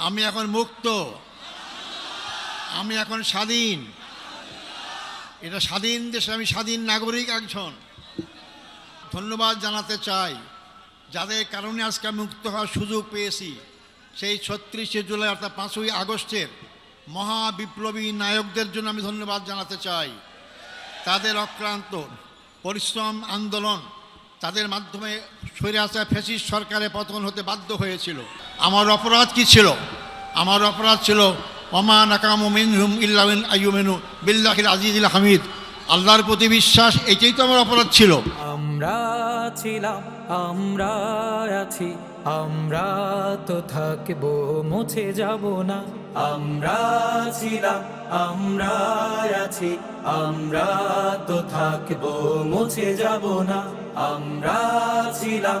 আমি এখন মুক্ত। আমি এখন স্বাধীন। এটা স্বাধীন দেশে আমি স্বাধীন নাগরিক একজন। ধন্যবাদ জানাতে চাই। যাদের কারণে আজকে মুক্ত হওয়ার সুযোগ পেয়েছি, সেই ছত্রিশে জুলাই অর্থাৎ পাঁচই আগস্টের মহা বিপ্লবী নায়কদের জন্য আমি ধন্যবাদ জানাতে চাই। তাদের অক্লান্ত পরিশ্রম, আন্দোলন, তাদের মাধ্যমে সরে আসা ফেসিস সরকারের পতন হতে বাধ্য হয়েছিল। আমার অপরাধ কি ছিল? আমার অপরাধ ছিল অমান আকাম মিনহুম ইল্লামিন আইয়ুমেনু বিল্লাহিল আজিজুল হামিদ। আল্লাহর প্রতি বিশ্বাস, এটাই তো আমার অপরাধ ছিল। আমরা ছিলাম, আমরা আছি, আমরা তো থাকব, মুছে যাব না। আমরা ছিলাম, আমরা আছি, আমরা তো থাকব, মুছে যাব না। আমরা ছিলাম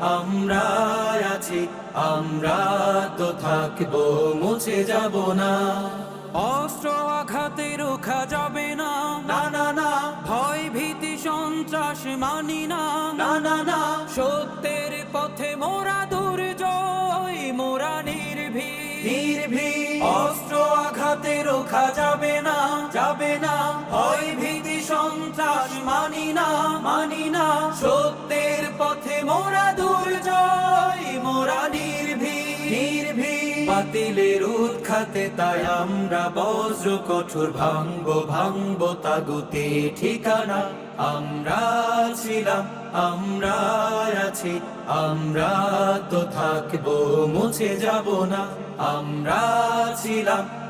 আমরা আছি আমরা তো থাকব মুছে যাব না। অস্ত্র আঘাতে রোখা যাবে না। না না না। ভয় ভীতি সন্ত্রাস মানি না। না না না। সত্যের পথে মোরা দুর্জয় মোরা নির্ভীক। নির্ভীক। অস্ত্র আঘাতে রোখা যাবে না যাবে না। ভীতি, সন্ত্রাস মানি না মানি না। সত্যের পথে মোরা মোরা উৎখাতে তাই আমরা বজ্র কঠোর তাগুতে ঠিকানা। আমরা ছিলাম, আমরা আছি, আমরা তো থাকব, মুছে যাব না। আমরা ছিলাম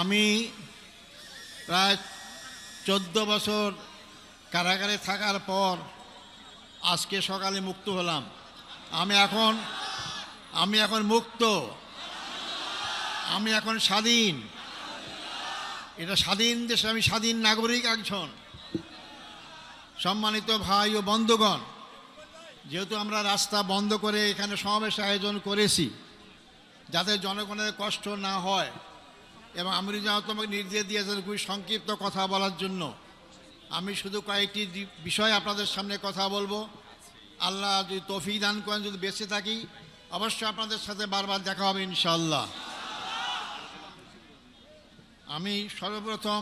আমি প্রায় চোদ্দ বছর কারাগারে থাকার পর আজকে সকালে মুক্ত হলাম। আমি এখন আমি এখন মুক্ত। আমি এখন স্বাধীন। এটা স্বাধীন দেশে আমি স্বাধীন নাগরিক একজন। সম্মানিত ভাই ও বন্ধুগণ, যেহেতু আমরা রাস্তা বন্ধ করে এখানে সমাবেশ আয়োজন করেছি, যাতে জনগণের কষ্ট না হয় এবং আমি যা তোমাকে নির্দেশ দিয়েছেন খুবই সংক্ষিপ্ত কথা বলার জন্য। আমি শুধু কয়েকটি বিষয় আপনাদের সামনে কথা বলব। আল্লাহ যদি তফি দান করেন, যদি বেঁচে থাকি, অবশ্যই আপনাদের সাথে বারবার দেখা হবে ইনশাল্লাহ আমি সর্বপ্রথম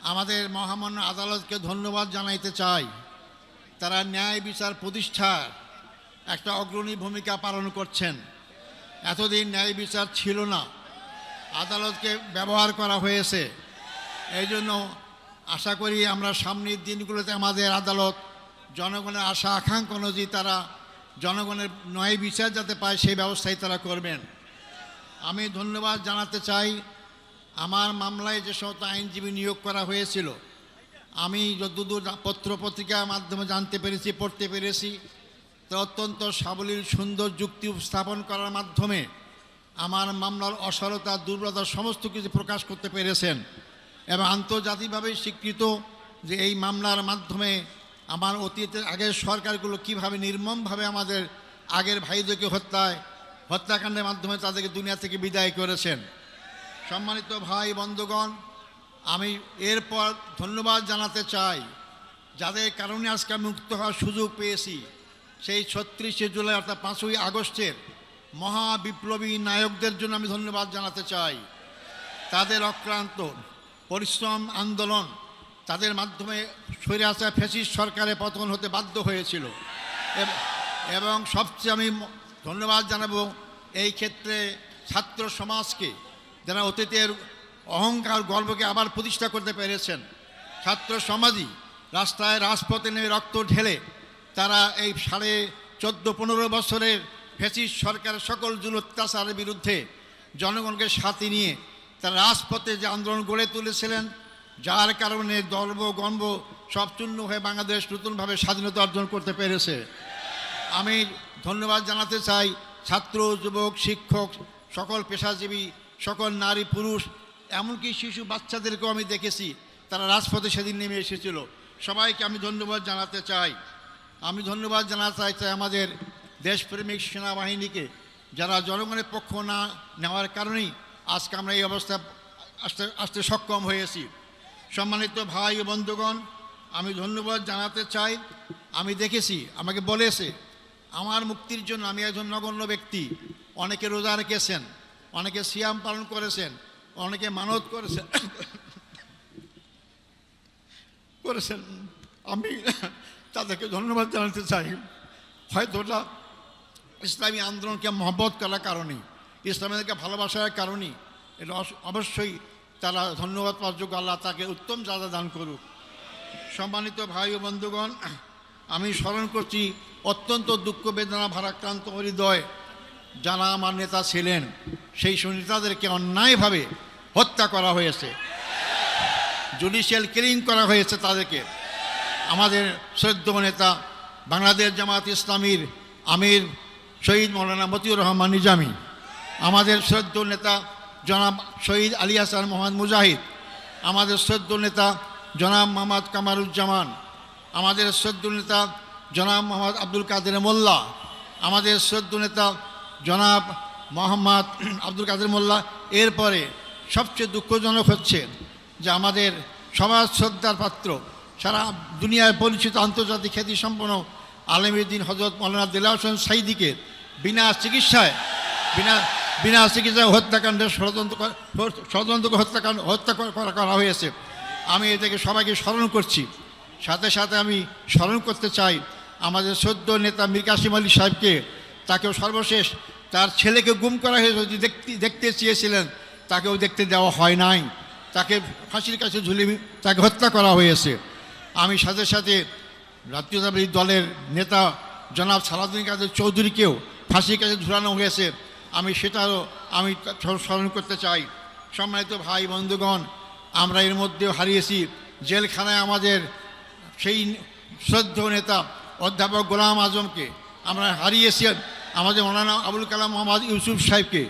আমাদের মহামান্য আদালতকে ধন্যবাদ জানাইতে চাই। তারা ন্যায় বিচার প্রতিষ্ঠার একটা অগ্রণী ভূমিকা পালন করছেন। এতদিন ন্যায় বিচার ছিল না। আদালতকে ব্যবহার করা হয়েছে। এই জন্য আশা করি আমরা সামনের দিনগুলোতে আমাদের আদালত জনগণের আশা, আকাঙ্ক্ষা অনুযায়ী তারা জনগণের ন্যায় বিচার যাতে পায় সেই ব্যবস্থাই তারা করবেন। আমি ধন্যবাদ জানাতে চাই, আমার মামলায় যে সমস্ত আইনজীবী নিয়োগ করা হয়েছিল, আমি যতদূর পত্র পত্রিকার মাধ্যমে জানতে পেরেছি, পড়তে পেরেছি, তো অত্যন্ত সাবলীল, সুন্দর যুক্তি উপস্থাপন করার মাধ্যমে আমার মামলার অসারতা, দুর্বলতা সমস্ত কিছু প্রকাশ করতে পেরেছেন এবং আন্তর্জাতিকভাবে স্বীকৃত যে এই মামলার মাধ্যমে আমার অতীতের আগের সরকারগুলো কীভাবে নির্মমভাবে আমাদের আগের ভাইদেরকে হত্যায়, হত্যাকাণ্ডের মাধ্যমে তাদেরকে দুনিয়া থেকে বিদায় করেছেন। সম্মানিত ভাই, বন্ধুগণ, আমি এরপর ধন্যবাদ জানাতে চাই। যাদের কারণে আজকে মুক্ত হওয়ার সুযোগ পেয়েছি, সেই ছত্রিশে জুলাই অর্থাৎ পাঁচই আগস্টের মহা বিপ্লবী নায়কদের জন্য আমি ধন্যবাদ জানাতে চাই। তাদের অক্লান্ত পরিশ্রম, আন্দোলন তাদের মাধ্যমে সরে আসা ফেসিস সরকারের পতন হতে বাধ্য হয়েছিল। এবং সবচেয়ে আমি ধন্যবাদ জানাব এই ক্ষেত্রে ছাত্র সমাজকে যারা অতীতের অহংকার গর্বকে আবার প্রতিষ্ঠা করতে পেরেছেন। ছাত্র সমাজই রাস্তায় রাজপথে নেমে রক্ত ঢেলে তারা এই সাড়ে চোদ্দ, পনেরো বছরের ফেসিস সরকার সকল জুল অত্যাচারের বিরুদ্ধে জনগণকে সাথে নিয়ে তারা রাজপথে যে আন্দোলন গড়ে তুলেছিলেন, যার কারণে দর্ব গর্ব সব চূর্ণ হয়ে বাংলাদেশ নতুনভাবে স্বাধীনতা অর্জন করতে পেরেছে। আমি ধন্যবাদ জানাতে চাই ছাত্র, যুবক, শিক্ষক, সকল পেশাজীবী, সকল নারী, পুরুষ, এমনকি শিশু বাচ্চাদেরকেও আমি দেখেছি, তারা রাজপথে সেদিন নেমে এসেছিল। সবাইকে আমি ধন্যবাদ জানাতে চাই। আমি ধন্যবাদ জানাতে চাই আমাদের দেশপ্রেমিক সেনাবাহিনীকে, যারা জনগণের পক্ষ না নেওয়ার কারণেই আজকে আমরা এই অবস্থা আসতে আসতে সক্ষম হয়েছি। সম্মানিত ভাই বন্ধুগণ, আমি ধন্যবাদ জানাতে চাই। আমি দেখেছি, আমাকে বলেছে, আমার মুক্তির জন্য আমি একজন নগণ্য ব্যক্তি। অনেকে রোজা রেখেছেন, অনেকে সিয়াম পালন করেছেন, অনেকে মানত করেছেন। করেছেন। আমি তাদেরকে ধন্যবাদ জানাতে চাই। হয়তো ওটা ইসলামী আন্দোলনকে মহব্বত করার কারণে, ইসলামীদেরকে ভালোবাসার কারণেই এটা অবশ্যই তারা ধন্যবাদ পাওয়ার যোগ্য আল্লাহ তাকে উত্তম যাদা দান করুক। সম্মানিত ভাই ও বন্ধুগণ, আমি স্মরণ করছি অত্যন্ত দুঃখ বেদনা ভারাক্রান্ত হৃদয় যারা আমার নেতা ছিলেন, সেই সুনেতাদেরকে অন্যায়ভাবে হত্যা করা হয়েছে। জুডিশিয়াল কিলিং করা হয়েছে তাদেরকে। আমাদের শ্রদ্ধ নেতা বাংলাদেশ জামাত ইসলামীর আমির শহীদ মৌলানা মতিউর রহমান নিজামী, আমাদের শ্রদ্ধ নেতা জনাব শহীদ আলী হাসান মোহাম্মদ মুজাহিদ, আমাদের শ্রদ্ধ নেতা জনাব মোহাম্মদ কামারুজ্জামান, আমাদের শ্রদ্ধ নেতা জনাব মোহাম্মদ আব্দুল কাদের মোল্লা, আমাদের শ্রদ্ধ নেতা জনাব মোহাম্মদ আব্দুল কাদের মোল্লা। এরপরে সবচেয়ে দুঃখজনক হচ্ছে যে আমাদের সমাজ শ্রদ্ধার পাত্র, সারা দুনিয়ায় পরিচিত আন্তর্জাতিক খ্যাতি সম্পন্ন আলমীদ্দিন হজরত মৌলানা দিলা হোসেন সাইদিকে বিনা চিকিৎসায়, বিনা বিনা চিকিৎসায় হত্যাকাণ্ডের ষড়যন্ত্র ষড়যন্ত্র হত্যাকাণ্ড হত্যা করা- হয়েছে। আমি এটাকে সবাইকে স্মরণ করছি। সাথে সাথে আমি স্মরণ করতে চাই, আমাদের সদ্য নেতা মীর কাসিম আলী সাহেবকে, তাকেও সর্বশেষ, তার ছেলেকে গুম করা হয়েছে দেখতে দেখতে চেয়েছিলেন, তাকেও দেখতে দেওয়া হয় নাই। তাকে ফাঁসির কাছে ঝুলি তাকে হত্যা করা হয়েছে। আমি সাথে সাথে জাতীয়তাবাদী দলের নেতা জনাব সালাউদ্দিন কাদের চৌধুরীকেও ফাঁসির কাছে ঝুলানো হয়েছে। আমি সেটাও আমি স্মরণ করতে চাই। সম্মানিত ভাই, বন্ধুগণ, আমরা এর মধ্যেও হারিয়েছি। জেলখানায় আমাদের সেই শ্রদ্ধ নেতা, অধ্যাপক গোলাম আজমকে আমরা হারিয়েছি, আমাদের মৌলানা আবুল কালাম মোহাম্মদ ইউসুফ সাহেবকে।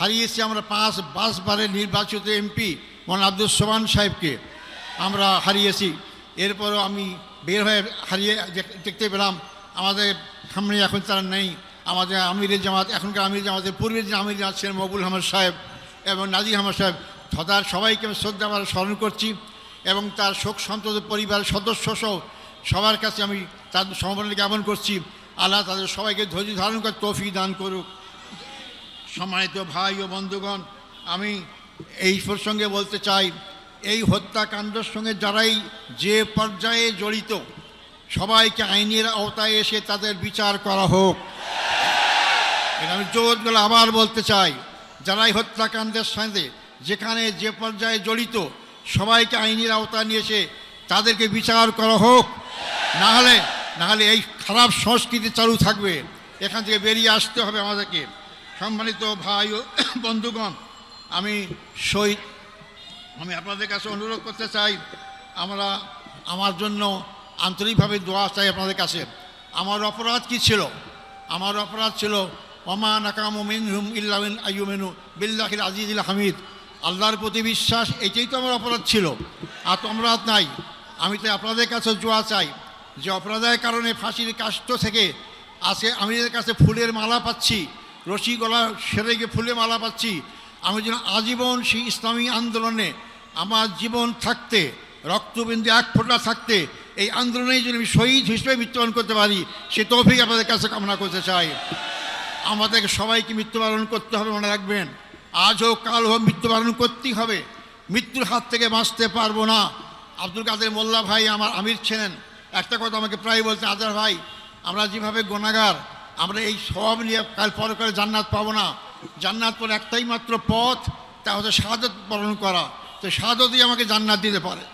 হারিয়েছি আমরা পাঁচ পাঁচবারের নির্বাচিত এমপি মৌলানা আব্দুল সোমান সাহেবকে আমরা হারিয়েছি। এরপরও আমি বের হয়ে হারিয়ে দেখতে পেলাম, আমাদের সামনে এখন তারা নেই। আমাদের আমিরের জামাত, এখনকার আমির জামাতের পূর্বের যে আমির জামাত ছিলেন মকবুল আহমদ সাহেব এবং নাজির আহমদ সাহেব সদার সবাইকে আমি শ্রদ্ধা করে স্মরণ করছি এবং তার শোক সন্তত পরিবারের সদস্য সহ সবার কাছে আমি তার সমবেদনা জ্ঞাপন করছি। আল্লাহ তাদের সবাইকে ধৈর্য ধারণ করে তৌফিক দান করুক। সম্মানিত ভাই ও বন্ধুগণ, আমি এই প্রসঙ্গে বলতে চাই, এই হত্যাকাণ্ডের সঙ্গে যারাই যে পর্যায়ে জড়িত, সবাইকে আইনের আওতায় এসে তাদের বিচার করা হোক। আমি জোর গলা আবার বলতে চাই, যারাই হত্যাকাণ্ডের সঙ্গে যেখানে যে পর্যায়ে জড়িত, সবাইকে আইনের আওতায় নিয়ে এসে তাদেরকে বিচার করা হোক। না হলে না হলে এই খারাপ সংস্কৃতি চালু থাকবে। এখান থেকে বেরিয়ে আসতে হবে আমাদেরকে। সম্মানিত ভাই ও বন্ধুগণ, আমি শহীদ, আমি আপনাদের কাছে অনুরোধ করতে চাই, আমরা আমার জন্য আন্তরিকভাবে দোয়া চাই আপনাদের কাছে। আমার অপরাধ কি ছিল? আমার অপরাধ ছিল অমা নাকাম মিনহুম ইল্লামিন আইয়ুমেনু। বিল্লাহিল আজিজুল হামিদ। আল্লাহর প্রতি বিশ্বাস, এটাই তো আমার অপরাধ ছিল। আর তো অপরাধ নাই। আমি তো আপনাদের কাছে জোয়া চাই। যে অপরাধের কারণে ফাঁসির কাষ্ট থেকে আজকে আমি কাছে ফুলের মালা পাচ্ছি। রশি গলা সেরে গিয়ে ফুলের মালা পাচ্ছি। আমি যেন আজীবন সেই ইসলামী আন্দোলনে আমার জীবন থাকতে, রক্তবিন্দু এক ফোঁটা থাকতে, এই আন্দোলনেই যেন আমি শহীদ হিসেবে মৃত্যুবরণ করতে পারি, সে তৌফিক আপনাদের কাছে কামনা করতে চাই। আমাদেরকে সবাইকে মৃত্যুবরণ করতে হবে, মনে রাখবেন। আজ হোক, কাল হোক, মৃত্যুবরণ করতেই হবে। মৃত্যুর হাত থেকে বাঁচতে পারব না। আব্দুল কাদের মোল্লা ভাই আমার আমির ছিলেন। একটা কথা আমাকে প্রায় বলতেন আদার ভাই, আমরা যেভাবে গোনাগার, আমরা এই সব নিয়ে কাল পরে করে জান্নাত পাবো না। জান্নাত পর একটাই মাত্র পথ, তা হচ্ছে শাহাদত বরণ করা। তো শাহাদতই আমাকে জান্নাত দিতে পারে।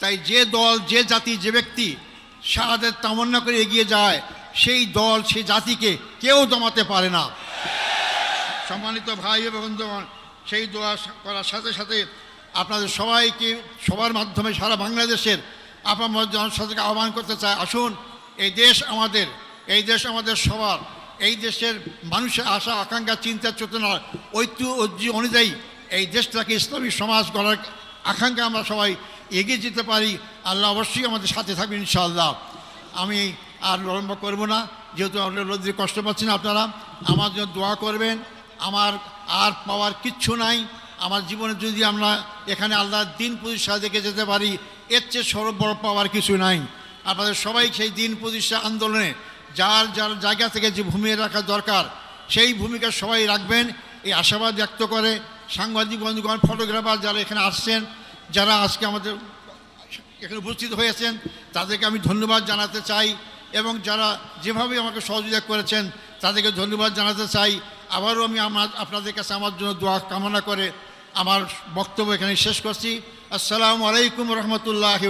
তাই যে দল, যে জাতি, যে ব্যক্তি শাহাদের তামান্না করে এগিয়ে যায় সেই দল, সেই জাতিকে কেউ দমাতে পারে না। সম্মানিত ভাই এবং সেই দোয়া করার সাথে সাথে আপনাদের সবাইকে, সবার মাধ্যমে সারা বাংলাদেশের আপনার জনসাধারণকে আহ্বান করতে চাই। আসুন, এই দেশ আমাদের, এই দেশ আমাদের সবার, এই দেশের মানুষের আশা, আকাঙ্ক্ষা, চিন্তা চেতনার ঐত্য, ঐতিহ্য অনুযায়ী এই দেশটাকে ইসলামী সমাজ গড়ার আকাঙ্ক্ষা আমরা সবাই এগিয়ে যেতে পারি। আল্লাহ অবশ্যই আমাদের সাথে থাকবেন ইনশাআল্লাহ। আমি আর বিলম্ব করব না, যেহেতু আমরা রোদ্রে কষ্ট পাচ্ছি না আপনারা, আমার জন্য দোয়া করবেন, আমার আর পাওয়ার কিচ্ছু নাই, আমার জীবনে যদি আমরা এখানে আল্লাহর দিন প্রতিষ্ঠা দেখে যেতে পারি, এর চেয়ে সরব বড় পাওয়ার কিছু নাই। আপনাদের সবাই সেই দিন প্রতিষ্ঠা আন্দোলনে, যার যার জায়গা থেকে যে ভূমিকা রাখা দরকার, সেই ভূমিকা সবাই রাখবেন। এই আশাবাদ ব্যক্ত করে সাংবাদিক বন্ধুগণ, ফটোগ্রাফার যারা এখানে আসছেন, যারা আজকে আমাদের এখানে উপস্থিত হয়েছেন, তাদেরকে আমি ধন্যবাদ জানাতে চাই। এবং যারা যেভাবে আমাকে সহযোগিতা করেছেন তাদেরকে ধন্যবাদ জানাতে চাই। আবারও আমি আমার আপনাদের কাছে আমার জন্য দোয়া কামনা করে আমার বক্তব্য এখানে শেষ করছি। আসসালামু আলাইকুম রহমতুল্লাহ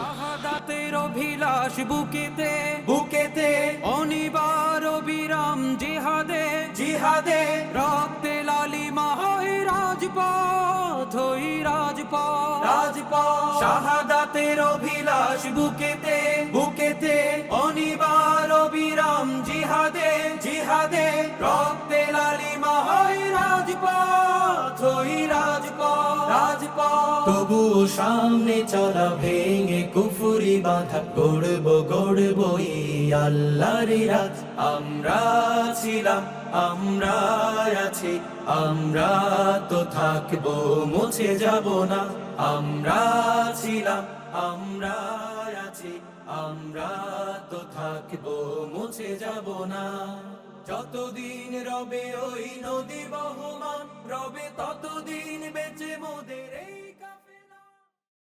শাহাদাতের অভিলাষ বুকেতে বুকেতে অনিবার বিরাম জিহাদে জিহাদে রক্তে লালিমা হয় রাজপথ হই রাজপথ। রাজপথ। শাহাদাতের অভিলাষ বুকেতে বুকেতে অনিবার বিরাম জিহাদে জিহাদে রক্তে লালিমা হয় রাজপথ রাজপথ রাজপথ। তবু সামনে চলা ভেঙে কুফুরি বাঁধা গড়ব গড়ব আল্লাহর রাত। আমরা ছিলাম আমরা আছি, আমরা তো থাকব, মুছে যাব না। আমরা ছিলাম আমরা আছি। আমরা তো থাকব, মুছে যাব না। যতদিন রবে ওই নদী বহমান, রবে ততদিন বেঁচে মোদের এই